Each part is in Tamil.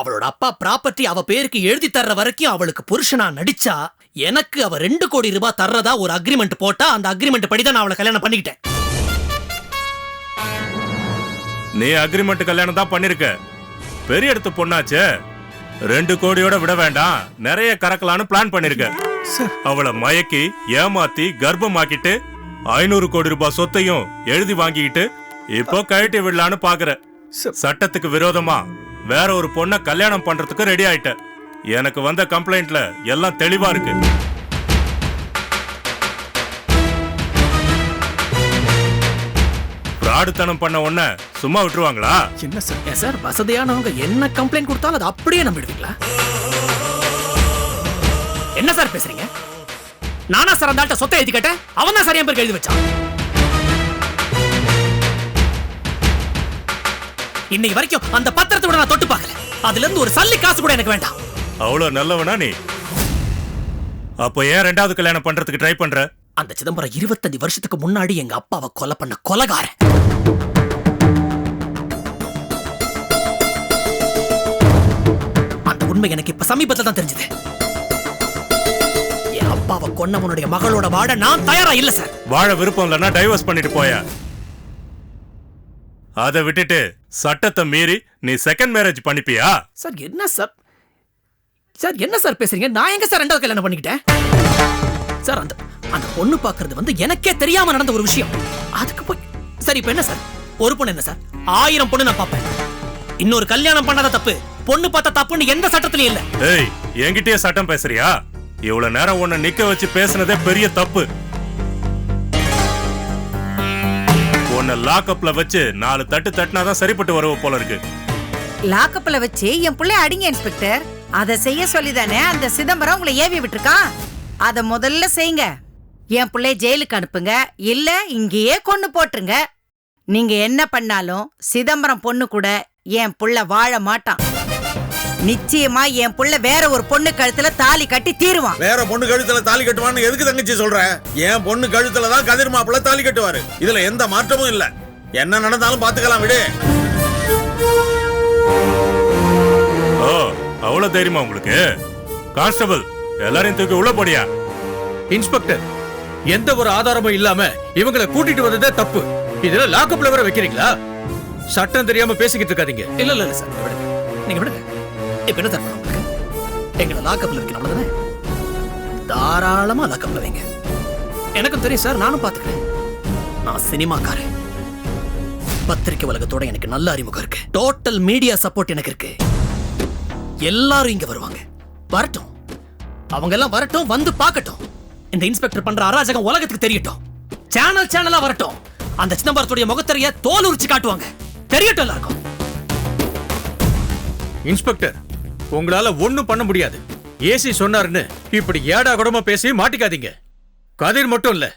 அவளோட அப்பா ப்ராப்பர்ட்டி அவ பேருக்கு எழுதி தர்ற வரைக்கும் அவளுக்கு புருஷனா நடிச்சா எனக்கு அவ ரெண்டு கோடி ரூபாய் தர்றதா ஒரு அக்ரிமெண்ட் போட்டா அந்த அக்ரிமெண்ட் படி தான் நான் அவளை கல்யாணம் பண்ணிக்கிட்டேன். நீ அக்ரிமெண்ட் கல்யாணம் தான் பண்ணிருக்க. பெரிய இடத்து பொண்ணாச்சே. ரெண்டு கோடியோட விட வேண்டாம். நிறைய கறக்கலான்னு பிளான் பண்ணிருக்க. அவளை மயக்கி ஏமாத்தி கர்ப்பமாக்கிட்டு ஐநூறு கோடி ரூபாய் சொத்தையும் எழுதி வாங்கிக்கிட்டு இப்போ கழட்டி விடலான்னு பாக்குற. சட்டத்துக்கு விரோதமா? வேற ஒரு பொண்ணை கல்யாணம் பண்றதுக்கு ரெடி ஆயிட்ட. எனக்கு வந்த கம்ப்ளைண்ட்ல எல்லாம் தெளிவா இருக்கு. பிராடுத்தனம் பண்ண உடனே சும்மா விட்டுருவாங்களா? என்ன சார்? சார் வசதியானவங்க என்ன கம்ப்ளைண்ட் கொடுத்தாலும் அதை அப்படியே நம்பிடுவீங்களா? என்ன சார் பேசுறீங்க? நானா சார் அந்த ஆள்கிட்ட சொத்தை எழுதி கேட்டேன். அவன் தான் சார் என் பேருக்கு எழுதி வச்சான். இன்னைக்கு வரைக்கும் அந்த பத்திரத்தை கூட நான் தொட்டு பார்க்கல. அதுல இருந்து ஒரு சல்லி காசு கூட எனக்கு வேண்டாம். அவ்வளவு நல்லவனா நீ? அப்போ ஏன் ரெண்டாவது கல்யாணம் பண்றதுக்கு ட்ரை பண்ற? அந்த சிதம்பரம் இருபத்தஞ்சு வருஷத்துக்கு முன்னாடி எங்க அப்பாவை கொலை பண்ண கொலகாரன். அந்த உண்மை எனக்கு இப்ப சமீபத்துல தான் தெரிஞ்சது. என் அப்பாவை கொன்னவனுடைய மகளோட வாட நான் தயாரா இல்ல சார். வாழ விருப்பம் இல்லைன்னா டைவர்ஸ் பண்ணிட்டு போய? அதை விட்டுட்டு சட்டத்தை மீறி நீ செகண்ட் மேரேஜ் பண்ணிப்பியா? சார் என்ன சார்? சார் என்ன சார் பேசுறீங்க? நான் எங்க சார் ரெண்டாவது கல்யாணம் பண்ணிக்கிட்டேன்? சார் அந்த அந்த பொண்ணு பார்க்கிறது வந்து எனக்கே தெரியாம நடந்த ஒரு விஷயம். அதுக்கு போய் சரி இப்ப என்ன சார்? ஒரு பொண்ணு என்ன சார்? ஆயிரம் பொண்ணு நான் பார்ப்பேன். இன்னொரு கல்யாணம் பண்ணாத தப்பு பொண்ணு பார்த்தா தப்புன்னு எந்த சட்டத்திலயும் இல்ல. ஏய் என்கிட்டயே சட்டம் பேசுறியா? இவ்வளவு நேரம் உன்னை நிக்க வச்சு பேசுனதே பெரிய தப்பு. உன்னை லாக்அப்ல வச்சு நாலு தட்டு தட்டினாதான் சரிப்பட்டு வரவு போல இருக்கு லாக்அப்ல வச்சு என் பிள்ளை அடிங்க இன்ஸ்பெக்டர் அதை செய்ய சொல்லிதானே அந்த சிதம்பரம் உங்களை ஏவி விட்டுருக்கான் அதை முதல்ல செய்யுங்க. என் பிள்ளை ஜெயிலுக்கு அனுப்புங்க. இல்ல இங்கேயே கொண்டு போட்டுருங்க. நீங்க என்ன பண்ணாலும் சிதம்பரம் பொண்ணு கூட என் புள்ள வாழ மாட்டான். நிச்சயமா என் புள்ள வேற ஒரு பொண்ணு கழுத்துல தாலி கட்டி தீருவான். வேற பொண்ணு கழுத்துல தாலி கட்டுவான்னு எதுக்கு தங்கச்சி சொல்ற? என் பொண்ணு கழுத்துல தான் கதிர் மாப்பிள்ள தாலி கட்டுவாரு. இதுல எந்த மாற்றமும் இல்ல. என்ன நடந்தாலும் பாத்துக்கலாம் விடு. ஓ அவ்வளவு தைரியமா உங்களுக்கு? கான்ஸ்டபிள் எல்லாரையும் தூக்கி உள்ள போடியா? இன்ஸ்பெக்டர் எந்த ஒரு ஆதாரமும் இல்லாம இவங்களை கூட்டிட்டு வந்ததே தப்பு. இதுல லாக்கப்ல வர வைக்கிறீங்களா? சட்டம் தெரியாம பேசிக்கிட்டு இருக்காதீங்க. இல்ல இல்ல சார் விடுங்க. நீங்க விடுங்க. இப்ப என்ன தரணும் உங்களுக்கு எங்களை லாக்கப்ல இருக்கு அவ்வளவுதானே தாராளமா லாக்கப்ல வைங்க. எனக்கும் தெரியும் சார் நானும் பாத்துக்கிறேன் நான் சினிமாக்காரன். பத்திரிக்கை உலகத்தோட எனக்கு நல்ல அறிமுகம் இருக்கு. டோட்டல் மீடியா சப்போர்ட் எனக்கு இருக்கு. எல்லாரும் இங்க வருவாங்க. வரட்டும். அவங்க எல்லாம் வரட்டும் வந்து பார்க்கட்டும். இந்த இன்ஸ்பெக்டர் பண்ற அராஜகம் உலகத்துக்கு தெரியட்டும். சேனல் சேனலா வரட்டும். அந்த சிதம்பரத்துடைய முகத்தறைய தோல் உரிச்சு காட்டுவாங்க. தெரியட்டும் எல்லாருக்கும். இன்ஸ்பெக்டர் உங்களால ஒண்ணும் பண்ண முடியாது. ஏசி சொன்னாருன்னு இப்படி ஏடா கூடமா பேசி மாட்டிக்காதீங்க. கதிர் மட்டும் இல்ல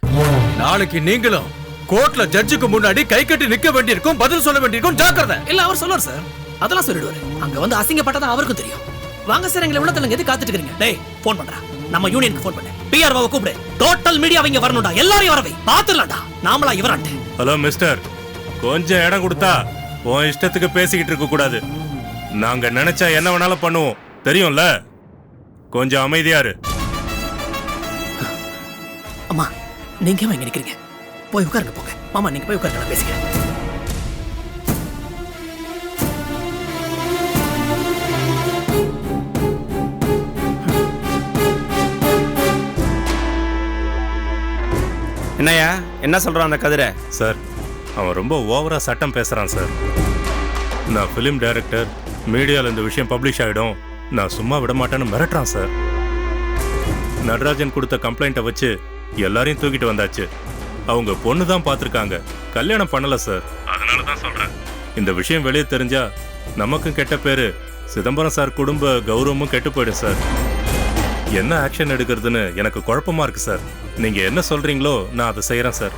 நாளைக்கு நீங்களும் கோர்ட்ல ஜட்ஜுக்கு முன்னாடி கை கட்டி நிக்க வேண்டியிருக்கும் பதில் சொல்ல வேண்டியிருக்கும் ஜாக்கிரதை. இல்ல அவர் சொல்லுவார் சார். அதெல்லாம் சொல்லிடுவாரு. அங்க வந்து அசிங்கப்பட்டதா அவருக்கும் தெரியும். வாங்க சார் எங்களை உள்ள தள்ளுங்க எது காத்துட்டு இருக்கீங்க டேய் ஃபோன் பண்றா. நம்ம யூனியனுக்கு ஃபோன் பண்ணு. பிஆர்ஓவை கூப்பிடு. டோட்டல் மீடியா இங்க வரணும்டா. எல்லாரையும் வரவை. பாத்துடலாம்டா. நாமளா இவரான்ட்டு. ஹலோ மிஸ்டர் கொஞ்சம் இடம் கொடுத்தா உன் இஷ்டத்துக்கு பேசிக்கிட்டு இருக்க கூடாது. நாங்க நினைச்சா என்ன வேணாலும் பண்ணுவோம். தெரியும்ல? கொஞ்சம் அமைதியா இரு. அம்மா நீங்க இங்க நிக்கிறீங்க? போய் உட்காருங்க போங்க. மாமா நீங்க போய் உட்காருங்க நான் பேசிக்கிறேன். என்னய்யா என்ன சொல்றான் அந்த கதிரை? சார் அவன் ரொம்ப ஓவரா சட்டம் பேசுறான் சார். நான் ஃபிலிம் டைரக்டர் மீடியால இந்த விஷயம் பப்ளிஷ் ஆயிடும். நான் சும்மா விட மாட்டேன்னு மிரட்டுறான் சார் நடராஜன் கொடுத்த கம்ப்ளைண்ட்டை வச்சு எல்லாரையும் தூக்கிட்டு வந்தாச்சு. அவங்க பொண்ணு தான் பார்த்துருக்காங்க. கல்யாணம் பண்ணல சார் அதனால தான் சொல்றேன். இந்த விஷயம் வெளியே தெரிஞ்சா நமக்கும் கெட்ட பேரு சிதம்பரம் சார் குடும்ப கௌரவமும் கெட்டு போயிடும் சார் என்ன ஆக்ஷன் எடுக்கிறதுன்னு எனக்கு குழப்பமா இருக்கு சார் நீங்க என்ன சொல்றீங்களோ நான் அதை செய்யறேன் சார்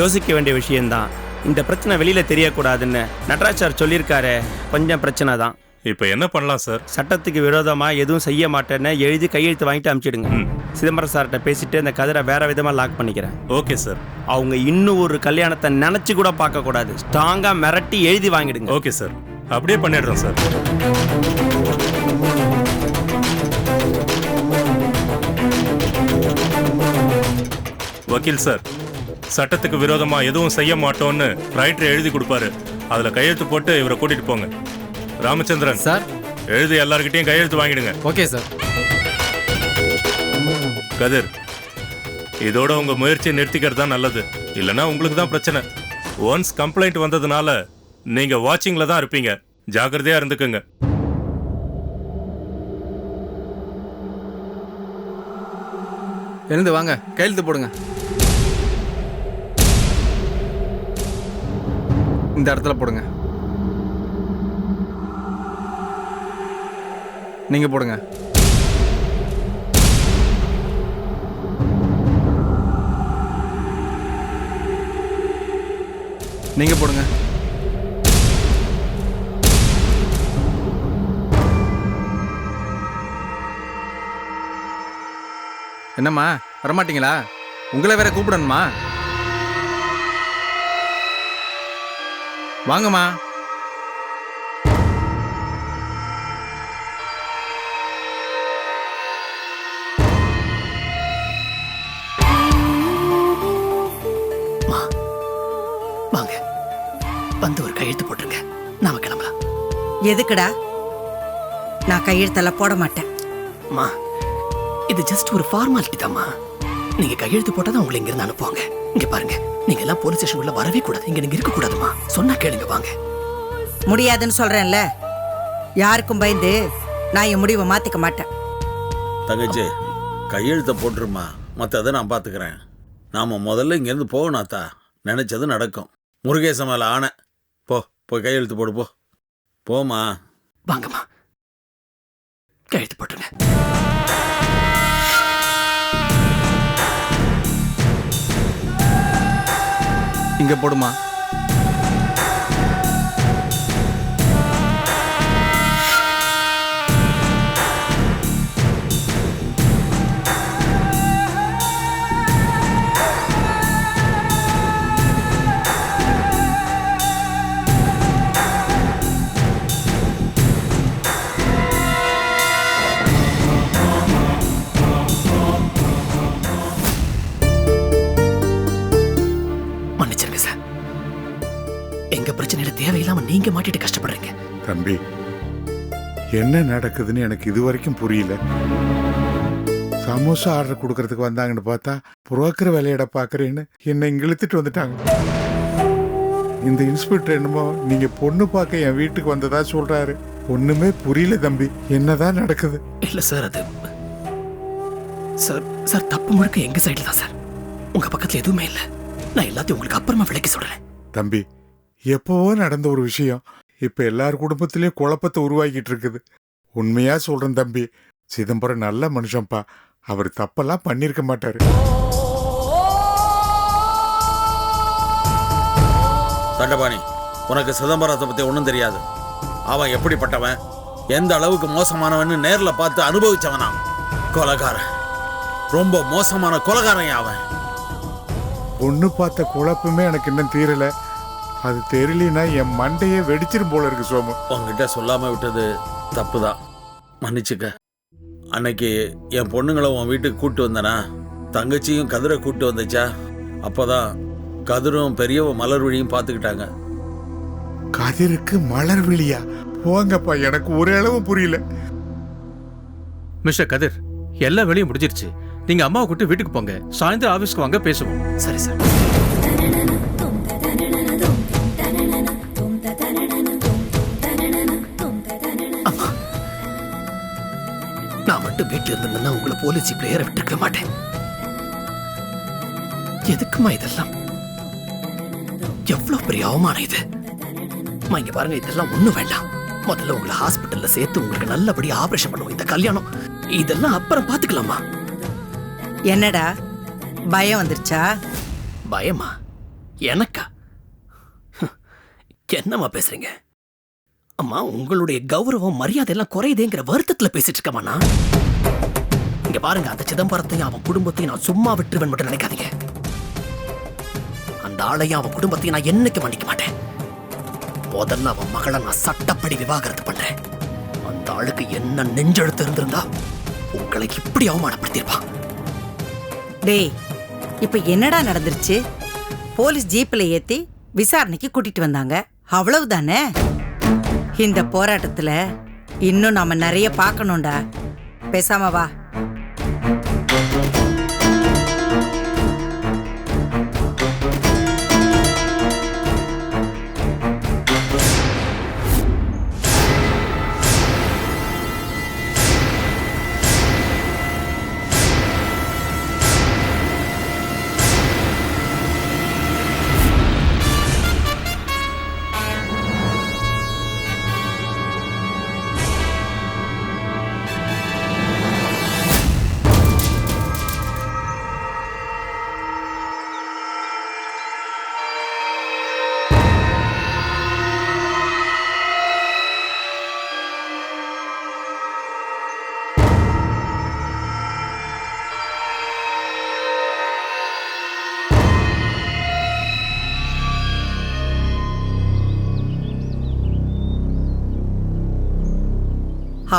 யோசிக்க வேண்டிய விஷயம்தான். இந்த பிரச்சனை வெளியில தெரியக்கூடாதுன்னு நடராஜ் சார் சொல்லியிருக்காரு கொஞ்சம் பிரச்சனை தான் இப்போ என்ன பண்ணலாம் சார் சட்டத்துக்கு விரோதமா எதுவும் செய்ய மாட்டேன்னு எழுதி கையெழுத்து வாங்கிட்டு அனுப்பிச்சிடுங்க. சிதம்பரம் சார்கிட்ட பேசிட்டு இந்த கதிரை வேற விதமா லாக் பண்ணிக்கிறேன். ஓகே சார் அவங்க இன்னும் ஒரு கல்யாணத்தை நினைச்சு கூட பார்க்க கூடாது. ஸ்ட்ராங்கா மிரட்டி எழுதி வாங்கிடுங்க. ஓகே சார் அப்படியே பண்ணிடுறோம் சார் வக்கீல் சார் சட்டத்துக்கு விரோதமா எதுவும் செய்ய மாட்டோம்னு ரைட்டர் எழுதி கொடுப்பாரு. அதுல கையெழுத்து போட்டு இவரை கூட்டிட்டு போங்க. ராமச்சந்திரன். சார். எழுதி எல்லார்கிட்டயும் கையெழுத்து வாங்கிடுங்க. Okay sir. கதிர் இதோட உங்க முயற்சியை நிறுத்திக்கிறது தான் நல்லது. இல்லைன்னா உங்களுக்கு தான் பிரச்சனை. ஒன்ஸ் கம்ப்ளைண்ட் வந்ததுனால நீங்க வாட்சிங்ல தான் இருப்பீங்க. ஜாக்கிரதையா இருந்துக்குங்க. எழுந்து வாங்க. கையெழுத்து போடுங்க. இந்த இடத்துல போடுங்க. நீங்கள் போடுங்க. நீங்கள் போடுங்க. என்னம்மா வரமாட்டீங்களா? உங்களை வேற கூப்பிடணுமா? வாங்கம்மா. எதுக்குடா? நான் கையெழுத்தெல்லாம் போட மாட்டேன். அம்மா இது ஜஸ்ட் ஒரு ஃபார்மாலிட்டி தாம்மா நீங்க கையெழுத்து போட்டா தான் உங்களை இங்கிருந்து அனுப்புவாங்க. இங்க பாருங்க நீங்க எல்லாம் போலீஸ் ஸ்டேஷன் உள்ள வரவே கூடாது. இங்க நீங்க இருக்க கூடாதுமா சொன்னா கேளுங்க வாங்க. முடியாதுன்னு சொல்றேன்ல. யாருக்கும் பயந்து நான் என் முடிவை மாத்திக்க மாட்டேன். தங்கச்சி கையெழுத்த போட்டுருமா மற்றதை நான் பார்த்துக்கிறேன் நாம முதல்ல இங்கேருந்து போகணாத்தா நினைச்சது நடக்கும். முருகேச மேலே ஆணை. போ போய் கையெழுத்து போடு போ. போமா வாங்கம்மா. கையெழுத்து போட்டுருங்க. இங்க போடுமா. என்ன நடக்குதுன்னு எனக்கு இது வரைக்கும் புரியல. சமோசா ஆர்டர் கொடுக்கறதுக்கு வந்தாங்கன்னு பார்த்தா புரோக்கர் வேலையிட பாக்குறேன்னு என்னை இங்க இழுத்துட்டு வந்துட்டாங்க. இந்த இன்ஸ்பெக்டர் என்னமோ நீங்க பொண்ணு பார்க்க என் வீட்டுக்கு வந்ததா சொல்றாரு. ஒண்ணுமே புரியல தம்பி. என்னதான் நடக்குது? இல்ல சார் அது சார் சார் தப்பு முழுக்க எங்க சைடுல தான் சார். உங்க பக்கத்துல எதுவுமே இல்ல. நான் எல்லாத்தையும் உங்களுக்கு அப்புறமா விளக்கி சொல்றேன். தம்பி எப்பவோ நடந்த ஒரு விஷயம். இப்ப எல்லார் குடும்பத்திலயும் குழப்பத்தை உருவாக்கிட்டு இருக்குது. உண்மையா சொல்றேன் தம்பி. சிதம்பரம் நல்ல மனுஷன்ப்பா அவர் தப்பெல்லாம் பண்ணிருக்க மாட்டாரு. தண்டபாணி உனக்கு சிதம்பரத்தை பற்றி ஒன்றும் தெரியாது. அவன் எப்படிப்பட்டவன்? எந்த அளவுக்கு மோசமானவன்னு நேரில் பார்த்து அனுபவிச்சவனா கொலகாரன். ரொம்ப மோசமான கொலகாரன் அவன். பொண்ணு பார்த்த குழப்பமே எனக்கு இன்னும் தீரல. அது தெரியலனா என் மண்டையே வெடிச்சிரும் போல இருக்கு சோமு. உங்ககிட்ட சொல்லாம விட்டது தப்பு தான் மன்னிச்சுக்க. அன்னைக்கு என் பொண்ணுங்களை உன் வீட்டுக்கு கூட்டு வந்தனா? தங்கச்சியும் கதிரை கூட்டு வந்துச்சா? அப்போதான் கதிரும் பெரியவ மலர்விழியும் பார்த்துக்கிட்டாங்க. கதிருக்கு மலர் விழியா? போங்கப்பா எனக்கு ஒரு அளவு புரியல. மிஸ்டர் கதிர் எல்லா வேலையும் முடிஞ்சிருச்சு. நீங்க அம்மாவை கூட்டு வீட்டுக்கு போங்க. சாயந்தரம் ஆபீஸ்க்கு வாங்க பேசுவோம். சரி சார். மட்டும் வீட்டுல இருந்திருந்தா உங்களை போலீஸ் ஜீப்ல ஏற விட்டுருக்க மாட்டேன். எதுக்குமா இதெல்லாம்? எவ்வளவு பெரிய அவமானம் இது. இங்க பாருங்க இதெல்லாம் ஒண்ணும் வேண்டாம். முதல்ல உங்களை ஹாஸ்பிட்டல்ல சேர்த்து உங்களுக்கு நல்லபடியா ஆபரேஷன் பண்ணுவோம். இந்த கல்யாணம் இதெல்லாம் அப்புறம் பாத்துக்கலாமா? என்னடா? பயம் வந்துருச்சா? பயமா? எனக்கா? என்னம்மா பேசுறீங்க? அம்மா உங்களுடைய கௌரவம் மரியாதை எல்லாம் குறையுதேங்கிற வருத்தத்துல பேசிட்டு இருக்கமா நான். இங்க பாருங்க அந்த சிதம்பரத்தையும் அவன் குடும்பத்தையும் நான் சும்மா விட்டுருவேன் மட்டும் நினைக்காதீங்க. அந்த ஆளையும் அவன் குடும்பத்தையும் நான் என்னைக்கு மன்னிக்க மாட்டேன். முதல்ல அவன் மகளை நான் சட்டப்படி விவாகரத்து பண்றேன். அந்த ஆளுக்கு என்ன நெஞ்செழுத்து இருந்திருந்தா உங்களை இப்படி அவமானப்படுத்திருப்பான் டேய் இப்ப என்னடா நடந்துருச்சு? போலீஸ் ஜீப்ல ஏத்தி விசாரணைக்கு கூட்டிட்டு வந்தாங்க. அவ்வளவுதானே? இந்த போராட்டத்துல இன்னும் நாம நிறைய பார்க்கணும்டா. பேசாம வா.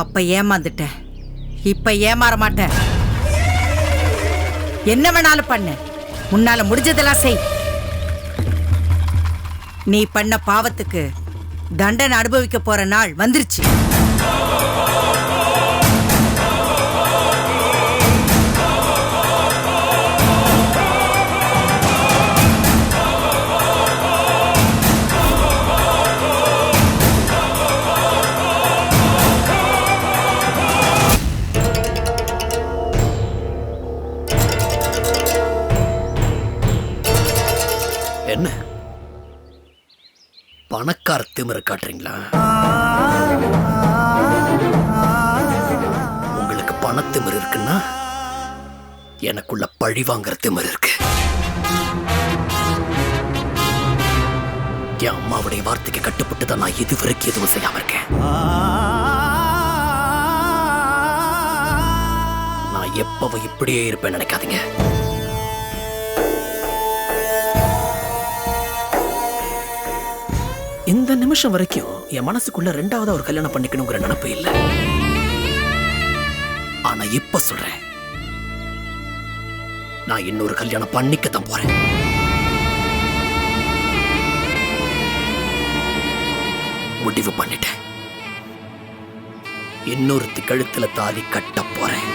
அப்ப ஏமாந்துட்டேன் இப்ப ஏமாற மாட்டேன். என்ன வேணாலும் பண்ணு. முன்னால முடிஞ்சதெல்லாம் செய். நீ பண்ண பாவத்துக்கு தண்டனை அனுபவிக்க போற நாள் வந்துருச்சு. நம்பரை காட்டுறீங்களா? உங்களுக்கு பணத்திமிரு இருக்குன்னா எனக்குள்ள பழி வாங்குற திமிரு இருக்கு. என் அம்மாவுடைய வார்த்தைக்கு கட்டுப்பட்டு தான் நான் இதுவரைக்கும் எதுவும் செய்யாம இருக்கேன். நான் எப்பவும் இப்படியே இருப்பேன் நினைக்காதீங்க. இந்த நிமிஷம் வரைக்கும் என் மனசுக்குள்ள ரெண்டாவது ஒரு கல்யாணம் பண்ணிக்கணுங்கிற நினப்பு இல்லை. ஆனா இப்ப சொல்றேன். நான் இன்னொரு கல்யாணம் பண்ணிக்கத்தான் போறேன். முடிவு பண்ணிட்டேன். இன்னொருத்தி கழுத்துல தாலி கட்ட போறேன்.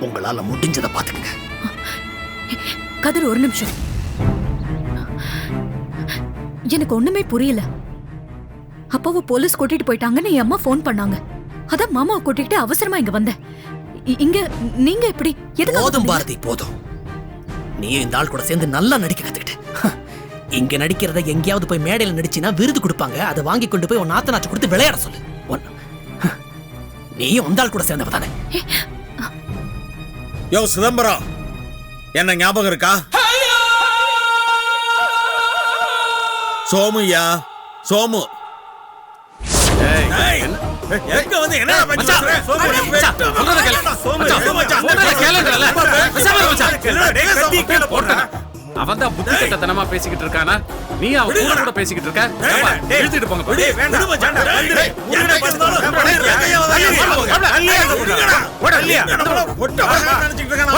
உங்களால முடிஞ்சதை பாத்துக்கங்க கதிர் ஒரு நிமிஷம். எனக்கு ஒண்ணுமே புரியல. அப்பாவை போலீஸ் கூட்டிட்டு போயிட்டாங்கன்னு என் அம்மா ஃபோன் பண்ணாங்க. அதான் மாமாவை கூட்டிட்டு அவசரமா இங்க வந்தேன். இங்க நீங்க எப்படி எதுக்கு போதும் பாரதி போதும். நீ இந்த ஆள் கூட சேர்ந்து நல்லா நடிக்க கத்துக்கிட்ட. இங்க நடிக்கிறத எங்கேயாவது போய் மேடையில நடிச்சினா விருது கொடுப்பாங்க. அதை வாங்கி கொண்டு போய் உன் நாத்தனாச்சு கொடுத்து விளையாட சொல்லு. நீயும் அந்த ஆள் கூட சேர்ந்தவ தானே. யோ சிதம்பரம். என்ன ஞாபகம் இருக்கா? சோமுயா சோமு எங்க வந்து என்ன. அவன் தான் புத்தி கட்டத்தனமா பேசிக்கிட்டு இருக்கானா நீ அவன் கூட கூட பேசிக்கிட்டு இருக்க இழுத்துட்டு போங்க நினைச்சிட்டு இருக்கானா?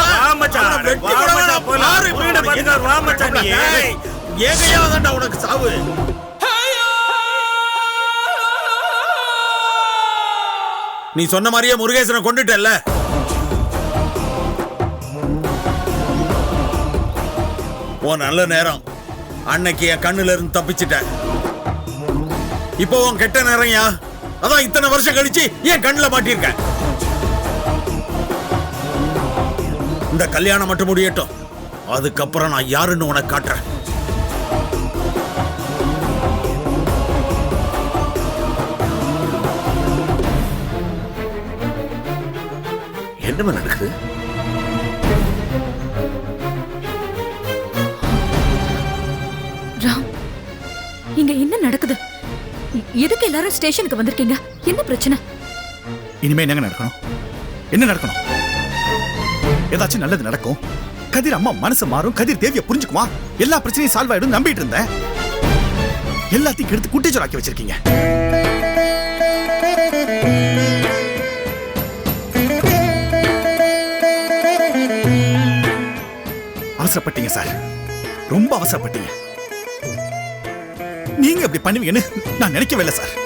அவனை தான்டா உனக்கு சாவு? நீ சொன்ன மாதிரியே முருகேசனை கொண்டுட்டல்ல? ஓ நல்ல நேரம். அன்னைக்கு என் கண்ணுல இருந்து தப்பிச்சிட்ட இப்போ உன் கெட்ட நேரம்யா? அதான் இத்தனை வருஷம் கழிச்சு என் கண்ணுல மாட்டிருக்க இந்த கல்யாணம் மட்டும் முடியட்டும். அதுக்கப்புறம் நான் யாருன்னு உனக்கு காட்டுறேன். என்னமா நடக்குது? ராம் இங்க என்ன நடக்குது? எதுக்கு எல்லாரும் ஸ்டேஷனுக்கு வந்திருக்கீங்க? என்ன பிரச்சனை? இனிமே என்னங்க நடக்கணும்? என்ன நடக்கணும்? ஏதாச்சும் நல்லது நடக்கும். கதிர் அம்மா மனசு மாறும் கதிர் தேவிய புரிஞ்சுக்குமா எல்லா பிரச்சனையும் சால்வ் ஆயிடும் நம்பிட்டு இருந்தேன். எல்லாத்தையும் கெடுத்து குட்டிச்சோராக்கி வச்சிருக்கீங்க. அவசரப்பட்டீங்க சார். ரொம்ப அவசரப்பட்டீங்க. நீங்க அப்படி பண்ணுவீங்கன்னு நான் நினைக்கவே இல்லை சார்.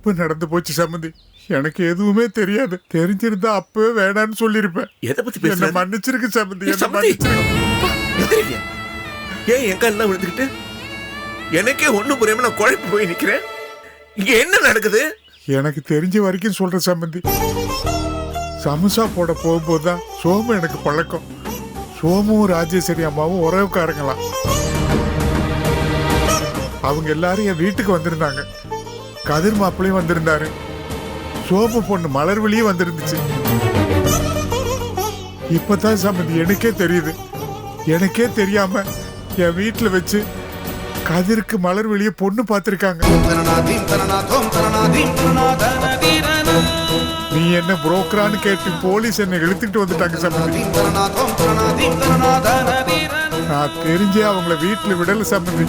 தப்பு நடந்து போச்சு சம்மந்தி எனக்கு எதுவுமே தெரியாது. தெரிஞ்சிருந்தா அப்பவே வேணான்னு சொல்லியிருப்பேன் எதை பத்தி என்ன பேசுற மன்னிச்சிருக்கு சம்மந்தி ஏய், என்ன சம்மந்தி. மன்னிச்சிருக்கு எதிரிங்க ஏன் என் காலில் விழுந்துக்கிட்டு? எனக்கே ஒண்ணும் புரியாம நான் குழப்பி போய் நிக்கிறேன். இங்க என்ன நடக்குது? எனக்கு தெரிஞ்ச வரைக்கும் சொல்ற சம்மந்தி சமோசா போட போகும்போது தான் சோமு எனக்கு பழக்கம். சோமும் ராஜேஸ்வரி அம்மாவும் உறவுக்காரங்களாம். அவங்க எல்லாரும் என் வீட்டுக்கு வந்திருந்தாங்க. கதிர் மாப்பிளையும் வந்திருந்தாரு. சோப்பு பொண்ணு மலர்விழியும் வந்திருந்துச்சு. இப்பதான் சம்மந்தி எனக்கே தெரியுது. எனக்கே தெரியாம என் வீட்டில் வச்சு கதிருக்கு மலர் வெளியே பொண்ணு பார்த்துருக்காங்க. நீ என்ன புரோக்கரான்னு கேட்டு போலீஸ் என்னை இழுத்துட்டு வந்துட்டாங்க சம்பந்தி நான் தெரிஞ்சே அவங்கள வீட்டில் விடல சம்பந்தி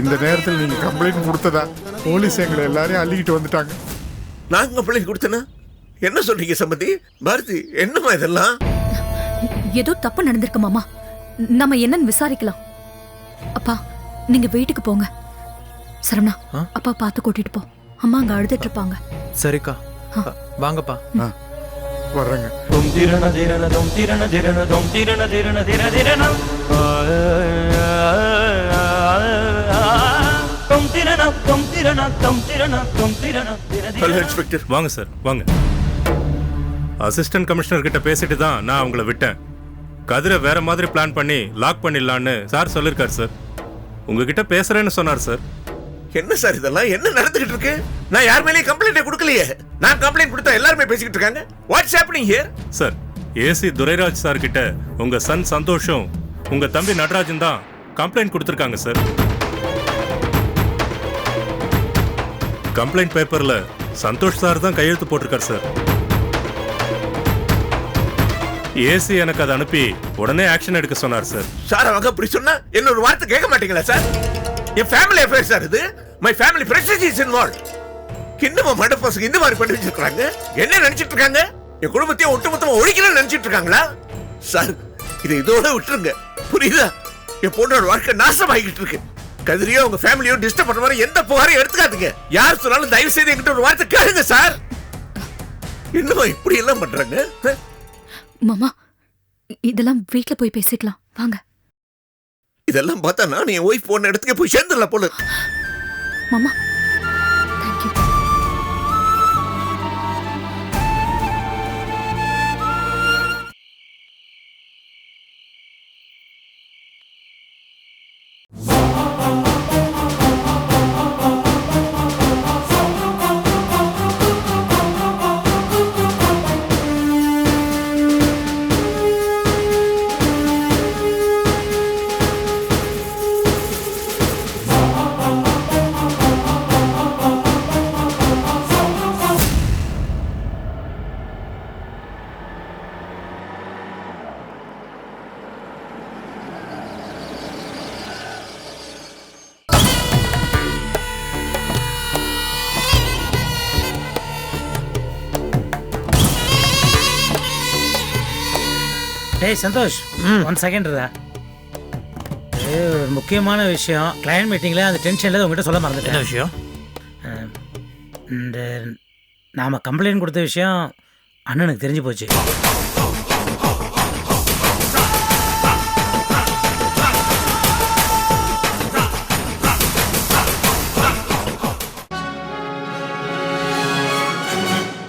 இந்த நேரத்தில் நீங்க கம்ப்ளைண்ட் கொடுத்ததா? போலீஸ் எங்களை எல்லாரையும் அள்ளிக்கிட்டு வந்துட்டாங்க. நான் கம்ப்ளைண்ட் கொடுத்தேனா? என்ன சொல்றீங்க சம்பந்தி? பாரதி என்னம்மா இதெல்லாம்? ஏதோ தப்பு நடந்திருக்கு மாமா. நம்ம என்னன்னு விசாரிக்கலாம். அப்பா நீங்க வீட்டுக்கு போங்க. சரவணா அப்பா பார்த்து கூட்டிட்டு போ. அம்மா அங்க அழுதுட்டு இருப்பாங்க. சரிக்கா. வாங்கப்பா. வர்றேங்க. தொம் திரண திரண தொம் திரண திரண தொம் திரண திரண திர திரணம். தொம் திரண தொம் திரண தொம் திரண தொம் திரண திர ஹலோ இன்ஸ்பெக்டர் வாங்க சார் வாங்க. அசிஸ்டன்ட் கமிஷனர் கிட்ட பேசிட்டு தான் நான் அவங்கள விட்டேன். கதிரை வேற மாதிரி பிளான் பண்ணி லாக் பண்ணிடலான்னு சார் சொல்லியிருக்காரு சார் உங்ககிட்ட பேசுறேன்னு சொன்னார் சார் என்ன சார் இதெல்லாம்? என்ன நடந்துகிட்டு இருக்கு? நான் யார் மேலேயும் கம்ப்ளைண்ட் கொடுக்கலையே. நான் கம்ப்ளைண்ட் கொடுத்தா எல்லாருமே பேசிக்கிட்டு இருக்காங்க. What's happening here sir AC Durairaj sir கிட்ட உங்க சன் சந்தோஷம் உங்க தம்பி நடராஜன் தான் கம்ப்ளைண்ட் கொடுத்துருக்காங்க சார் கம்ப்ளைண்ட் பேப்பர்ல சந்தோஷ் சார் தான் கையெழுத்து போட்டிருக்காரு சார். ஏசி எனக்கு அதை அனுப்பி உடனே ஆக்ஷன் எடுக்க சொன்னார் சார். சார் அவங்க அப்படி சொன்னா என்ன வார்த்தை கேட்க மாட்டீங்களா சார்? என் ஃபேமிலி அஃபேர் சார் இது. My family prestige is involve இன்னும் மண்ட பசங்க இந்த மாதிரி பண்ணி வச்சிருக்காங்க என்ன நினைச்சிட்டு இருக்காங்க? என் குடும்பத்தையும் ஒட்டுமொத்தமா ஒழிக்கணும்னு நினைச்சிட்டு இருக்காங்களா? சார் இதை இதோட விட்டுருங்க. புரியுதா? என் பொண்ணோட வாழ்க்கை நாசமாகிட்டு இருக்கு. கதிரியோ உங்க ஃபேமிலியோ டிஸ்டர்ப் பண்ற மாதிரி எந்த புகாரையும் எடுத்துக்காதீங்க. யார் சொன்னாலும் தயவு செய்து என்கிட்ட ஒரு வார்த்தை கேளுங்க சார் என்னமா இப்படி எல்லாம் பண்றாங்க? மாமா இதெல்லாம் வீட்ல போய் பேசிக்கலாம். வாங்க. இதெல்லாம் பார்த்தா நான் என் ஒய்ஃப் போன இடத்துக்கு போய் சேர்ந்துடலாம் போல. மாமா டேய் சந்தோஷ். ஒன் செகண்ட்ரா ஒரு முக்கியமான விஷயம். கிளையண்ட் மீட்டிங்கில் அந்த டென்ஷனில் உங்ககிட்ட சொல்ல மறந்துட்டேன். என்ன விஷயம்? இந்த நாம் கம்ப்ளைண்ட் கொடுத்த விஷயம் அண்ணனுக்கு தெரிஞ்சு போச்சு.